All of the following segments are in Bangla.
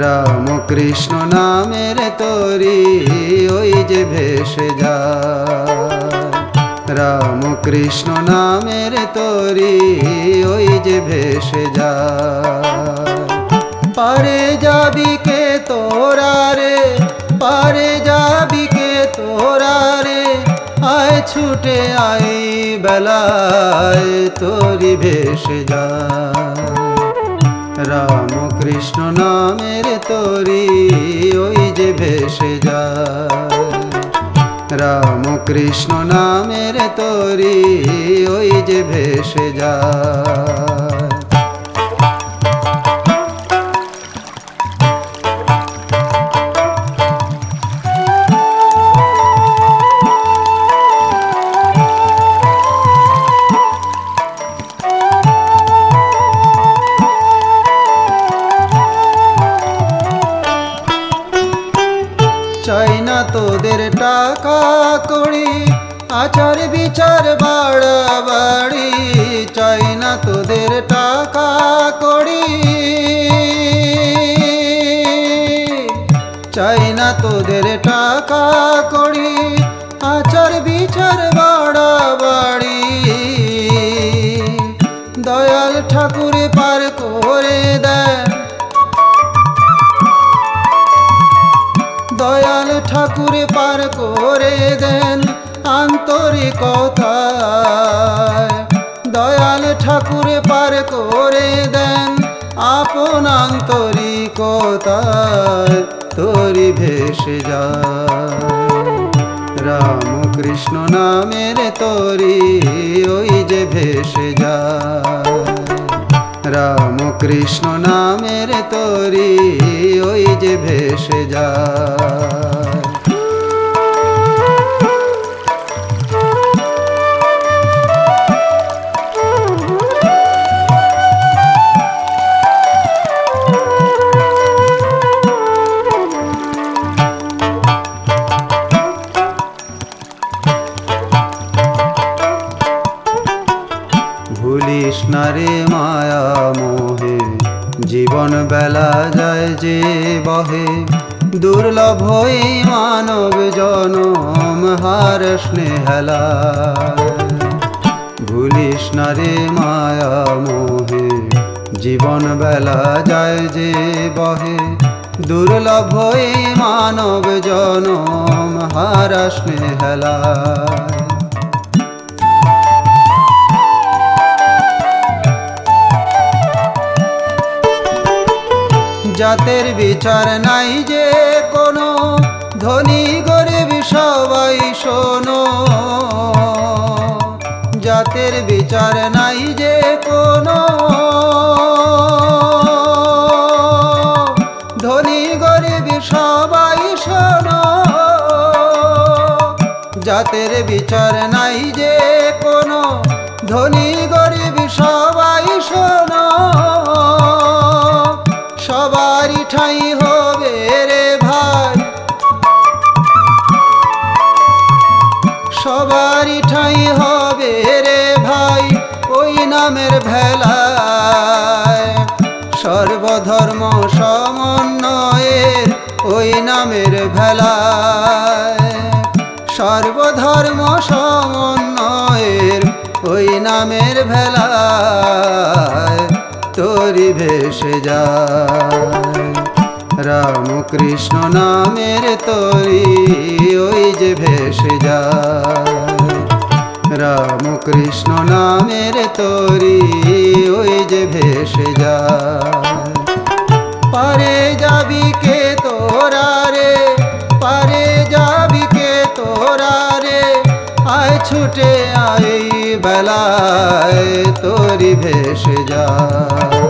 রাম কৃষ্ণ নামের তরি ওই যে ভেসে যা রাম কৃষ্ণ নামের তরি ওই যে ভেসে যা পারে যাবি কে তোরা রে, পারে যাবি কে তোরা রে, আয় ছুটে আয় বেলায় তোরি ভেসে যা রাম কৃষ্ণ নামের তরি, ওই যে ভেসে যা রাম কৃষ্ণ নামের তরি, ওই যে ভেসে যায়। চাই না তোদের টাকা কড়ি। আচার বিচার বাড়াবাড়ি, চাই না তোদের টাকা কড়ি। চাই না তোদের টাকা কড়ি। আচার বিচার ঠাকুর পার করে দেন আন্তরিকতায় দয়াল ঠাকুর পার করে দেন আপন আন্তরিকতায় তোরি ভেসে যায়। রাম কৃষ্ণ নামের তরি ওই যে ভেসে যায়। রামকৃষ্ণ নামের তরি ওই যে ভেসে যায়। ভুলিস না রে মায়া মোহে। জীবন বেলা যায় যে বহে। দুর্লভ মানব জনম হার স্নেহলা। ভুলিস না রে মায়া মোহে। জীবন বেলা যায় যে বহে। দুর্লভ মানব জনম হার স্নেহলা। জাতের বিচার নাই যে কোনো। ধনী, গরিব সবাই শোনো। জাতের বিচার নাই যে কোনো। ধনী, গরিব সবাই শোনো। জাতের বিচার নাই যে কোনো। ধনী সর্বধর্ম সমন্বয়ের ওই নামের ভেলায় তোরি ভেসে যায়। রাম কৃষ্ণ নামের তরি ওই যে ভেসে যায়। রাম কৃষ্ণ নামের তরি ওই যে ভেসে যায়। পারে যাবি কে তোরা ছুটে আয় বেলায় তোরি ভেসে যায়।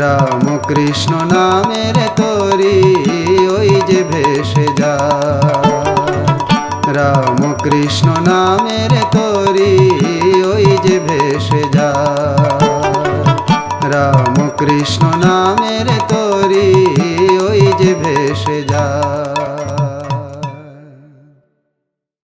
রাম কৃষ্ণ নামের তরি ওই যে ভেসে যায়। রাম কৃষ্ণ নামের তরি ওই যে ভেসে যায়। রাম কৃষ্ণ নামের তরি ওই যে ভেসে